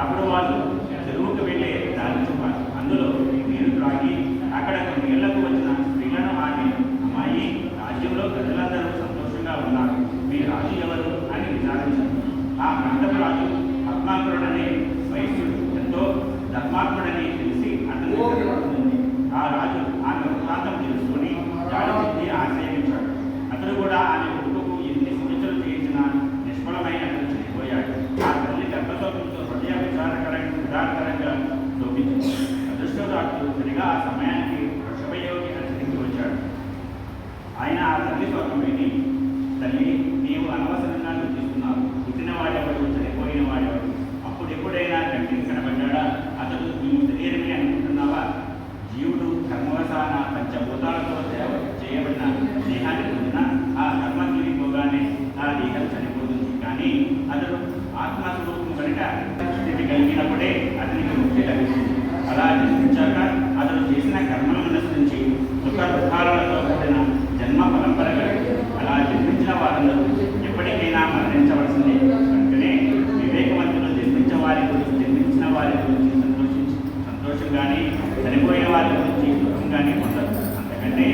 అప్పుడు వాళ్ళు చెరువుకు వెళ్ళే దారి చూపారు అందులో నీరు త్రాగి అక్కడ కొన్ని ఇళ్ళకు వచ్చిన స్త్రీలను ఆడి అమ్మాయి రాజ్యంలో ప్రజలందరూ సంతోషంగా ఉన్నారు. మీ రాజు ఎవరు అని విచారించారు. ఆ ప్రాంతపు రాజు పద్మాకురుడనే వైశ్యుడు. ఎంతో ధర్మాత్ముడని తెలిసి అతని. ఆ రాజు ఆమె వృత్తాంతం తెలుసుకుని చెంది ఆశ్రయించాడు. అతడు కూడా అదృష్టరాజు ఆ సమయానికి వృషభయోగి అతిథికి వచ్చాడు. ఆయన ఆ తల్లి స్వర్గం విని తల్లి నీవు అనవసరంగా చూపిస్తున్నావు పుట్టిన వాడెవడు? చనిపోయిన వాడెవడు? అప్పుడు ఎప్పుడైనా కంటి కనబడ్డాడా? అతడు నీవు శరీరమే అనుకుంటున్నావా? జీవుడు కర్మవశాన పంచభూతాలతో సేవ చేయబడిన దేహాన్ని పొందిన ఆ కర్మజీవి పోగానే ఆ దేహం చనిపోతుంది. కానీ అతడు ఆత్మస్వరూపం కనుక జన్మించిన వారందరూ ఎప్పటికైనా మరణించవలసిందే. కనుకనే వివేకవంతులు జన్మించిన వారి గురించి జన్మించిన వారి గురించి సంతోషించి సంతోషంగానే చనిపోయిన వారి గురించి దుఃఖంగానే ఉండదు అంతకంటే